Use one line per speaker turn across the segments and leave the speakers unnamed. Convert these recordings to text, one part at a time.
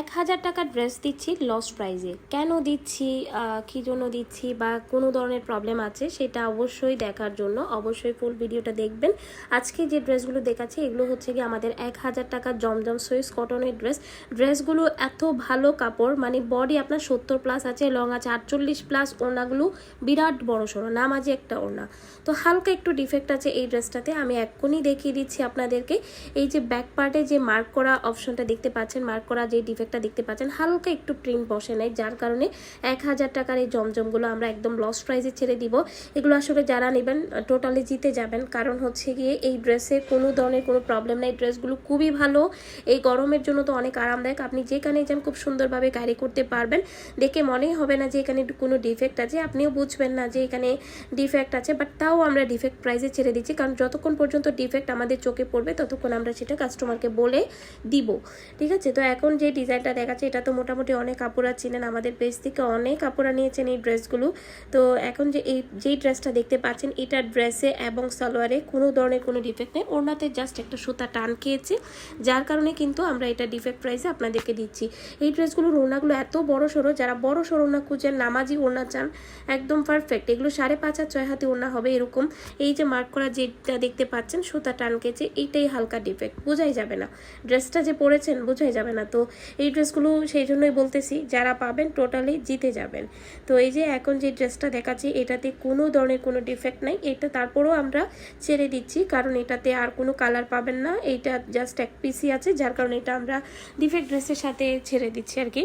এক হাজার টাকার ড্রেস দিচ্ছি লস প্রাইজে কেন দিচ্ছি কী জন্য দিচ্ছি বা কোনো ধরনের প্রবলেম আছে সেটা অবশ্যই দেখার জন্য। অবশ্যই ফুল ভিডিওটা দেখবেন। আজকে যে ড্রেসগুলো দেখাচ্ছি, এগুলো হচ্ছে কি আমাদের এক হাজার টাকার জমজম সুইস কটনের ড্রেস ড্রেসগুলো এত ভালো কাপড় মানে বডি আপনার সত্তর প্লাস আছে লং আছে, আটচল্লিশ প্লাস ওড়নাগুলো বিরাট বড় সড়ো নামাজি একটা ওড়না। তো হালকা একটু ডিফেক্ট আছে এই ড্রেসটাতে আমি এক্ষুনি দেখিয়ে দিচ্ছি আপনাদেরকে। এই যে ব্যাক পার্টে যে মার্ক করা অপশনটা দেখতে পাচ্ছেন মার্ক করা যে ডিফেক্টটা দেখতে পাচ্ছেন। হালকা একটু প্রিন্ট বসে নেয় যার কারণে এক হাজার টাকার এই জমজমগুলো আমরা একদম লস প্রাইসে ছেড়ে দিব। এগুলো আসলে যারা নেবেন টোটালি জিতে যাবেন। কারণ হচ্ছে গিয়ে এই ড্রেসে কোনো ধরনের কোনো প্রবলেম নেই। ড্রেসগুলো খুবই ভালো। এই গরমের জন্য তো অনেক আরামদায়ক। আপনি যেখানে যান খুব সুন্দরভাবে ক্যারি করতে পারবেন। দেখে মনেই হবে না যে এখানে কোনো ডিফেক্ট আছে। আপনিও বুঝবেন না যে এখানে ডিফেক্ট আছে বাট তাও আমরা ডিফেক্ট প্রাইসে ছেড়ে দিচ্ছি। কারণ যতক্ষণ পর্যন্ত ডিফেক্ট আমাদের চোখে পড়বে, ততক্ষণ আমরা সেটা কাস্টমারকে বলে দিব। ঠিক আছে? তো এখন যে ডিজাইনটা দেখাচ্ছে, এটা তো মোটামুটি অনেক কাপড়া চিনেন, আমাদের পেজ থেকে অনেক কাপড়া নিয়েছেন এই ড্রেসগুলো। তো এখন যে এই, যেই ড্রেসটা দেখতে পাচ্ছেন, এটা ড্রেসে এবং সালোয়ারে কোনো ধরনের কোনো ডিফেক্ট নেই, ওড়নাতে জাস্ট একটা সুতা টান খেয়েছে, যার কারণে কিন্তু আমরা এটা ডিফেক্ট প্রাইসে আপনাদেরকে দিচ্ছি। এই ড্রেসগুলোর ওড়নাগুলো এত বড় সড়ো যারা বড় সড়ো ওড়না খুঁজেন, নামাজি ওড়না চান, একদম পারফেক্ট এগুলো সাড়ে পাঁচ আর ছয় হাতে ওড়না হবে এরকম। এই যে মার্ক করা যেটা দেখতে পাচ্ছেন, সুতা টান খেয়েছে এইটাই হালকা ডিফেক্ট বোঝাই যাবে না। ড্রেসটা যে পরেছেন, বোঝাই যাবে না। তো এই ড্রেসগুলো সেই জন্যই বলতেছি, যারা পাবেন টোটালি জিতে যাবেন। তো এই যে এখন যে ড্রেসটা দেখাচ্ছি, এটাতে কোনো ধরনের কোনো ডিফেক্ট নাই। এটা তারপরেও আমরা ছেড়ে দিচ্ছি, কারণ এটাতে আর কোনো কালার পাবেন না। এইটা জাস্ট এক পিসি আছে, যার কারণে এটা আমরা ডিফেক্ট ড্রেসের সাথে ছেড়ে দিচ্ছি আর কি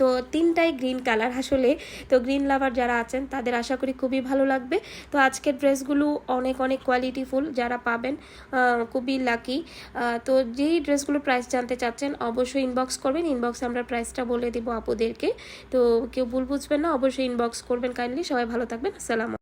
তো তিনটাই গ্রিন কালার আসলে। তো গ্রিন লাভার যারা আছেন, তাদের আশা করি খুবই ভালো লাগবে। তো আজকের ড্রেসগুলো অনেক অনেক কোয়ালিটিফুল যারা পাবেন খুবই লাকি তো যেই ড্রেসগুলো প্রাইস জানতে চাচ্ছেন, অবশ্যই ইনবক্স করবেন। ইনবক্সে আমরা প্রাইসটা বলে দেবো আপুদেরকে। তো কেউ ভুল বুঝবেন না, অবশ্যই ইনবক্স করবেন কাইন্ডলি সবাই ভালো থাকবেন। আসসালাম